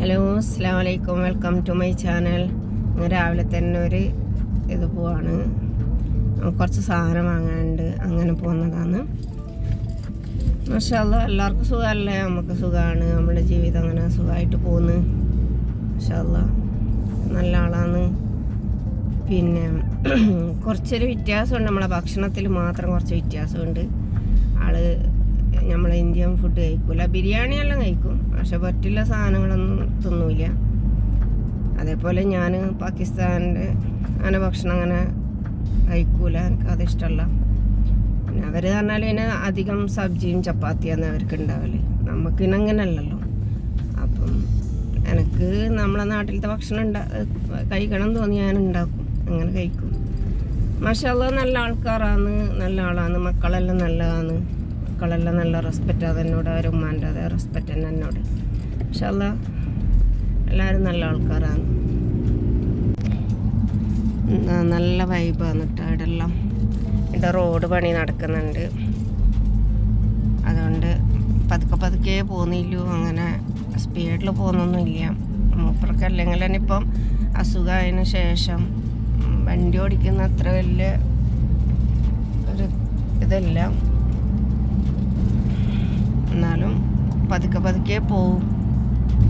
Hello അസ്സാം വലൈക്കും welcome to my channel രാവിലെ തന്നെ ഒരു ഇത് പോവാണ്. കുറച്ച് സാധനം വാങ്ങാനുണ്ട്. അങ്ങനെ പോകുന്നതാണ്. മഷാല്ല എല്ലാവർക്കും സുഖമല്ലേ? നമുക്ക് സുഖമാണ്. നമ്മുടെ ജീവിതം അങ്ങനെ സുഖമായിട്ട് പോകുന്നു. മഷാല്ല നല്ല ആളാണ്. പിന്നെ കുറച്ചൊരു വ്യത്യാസമുണ്ട്. നമ്മളെ ഭക്ഷണത്തിൽ മാത്രം കുറച്ച് വ്യത്യാസമുണ്ട്. ആൾ ഫുഡ് കഴിക്കൂല. ബിരിയാണി എല്ലാം കഴിക്കും. പക്ഷെ പറ്റില്ല സാധനങ്ങളൊന്നും തിന്നൂല. അതേപോലെ ഞാൻ പാകിസ്ഥാന്റെ അങ്ങനെ ഭക്ഷണം അങ്ങനെ കഴിക്കൂല. എനിക്ക് അത് ഇഷ്ടമല്ല പിന്നെ അവർ പറഞ്ഞാൽ ഇതിന് അധികം സബ്ജിയും ചപ്പാത്തിയാണ് അവർക്ക് ഉണ്ടാവൽ. നമുക്ക് പിന്നെ അങ്ങനെയല്ലല്ലോ അപ്പം എനിക്ക് നമ്മളെ നാട്ടിലത്തെ ഭക്ഷണം ഉണ്ടാ കഴിക്കണം തോന്നി ഞാൻ ഉണ്ടാക്കും. അങ്ങനെ കഴിക്കും. മാഷല്ല നല്ല ആൾക്കാരാണ് നല്ല ആളാണ് മക്കളെല്ലാം നല്ലതാണ്. മക്കളെല്ലാം നല്ല റെസ്പെക്റ്റ് അത് എന്നോട് അവർ ഉമ്മാന്റെ അതേ റെസ്പെക്റ്റ് തന്നെ എന്നോട്. മാഷല്ല എല്ലാവരും നല്ല ആൾക്കാരാണ്. നല്ല വൈബാണ് കേട്ടോ ഇവിടെ എല്ലാം ഇവിടെ റോഡ് പണി നടക്കുന്നുണ്ട്. അതുകൊണ്ട് പതുക്കെ പതുക്കെ പോകുന്നില്ലു അങ്ങനെ സ്പീഡിൽ പോകുന്നൊന്നുമില്ല മൂപ്പർക്ക് അല്ലെങ്കിൽ തന്നെ ഇപ്പം അസുഖമായതിന് ശേഷം വണ്ടി ഓടിക്കുന്ന അത്ര വലിയ ഒരു ഇതല്ല. പതുക്കെ പതുക്കെ പോവും.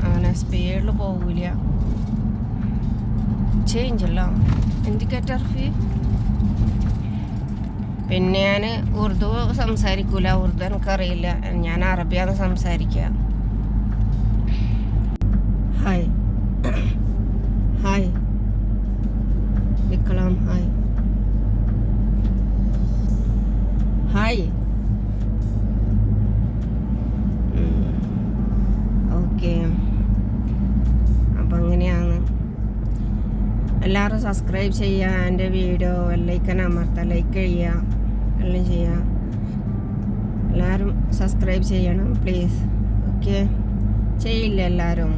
അങ്ങനെ സ്പീഡിൽ പോവില്ല. ചേഞ്ച് അല്ല. ഇൻഡിക്കേറ്റർ ഫീ പിന്നെ ഞാൻ ഉറുദു സംസാരിക്കൂല. ഉറുദു എനിക്കറിയില്ല. ഞാൻ അറബിയാണ് സംസാരിക്കുക എല്ലാവരും സബ്സ്ക്രൈബ് ചെയ്യുക എന്റെ വീഡിയോ ലൈക്കൻ അമർത്ത ലൈക്ക് ചെയ്യുക എല്ലാം ചെയ്യുക. എല്ലാവരും സബ്സ്ക്രൈബ് ചെയ്യണം പ്ലീസ് ഓക്കെ ചെയ്യില്ല എല്ലാവരും.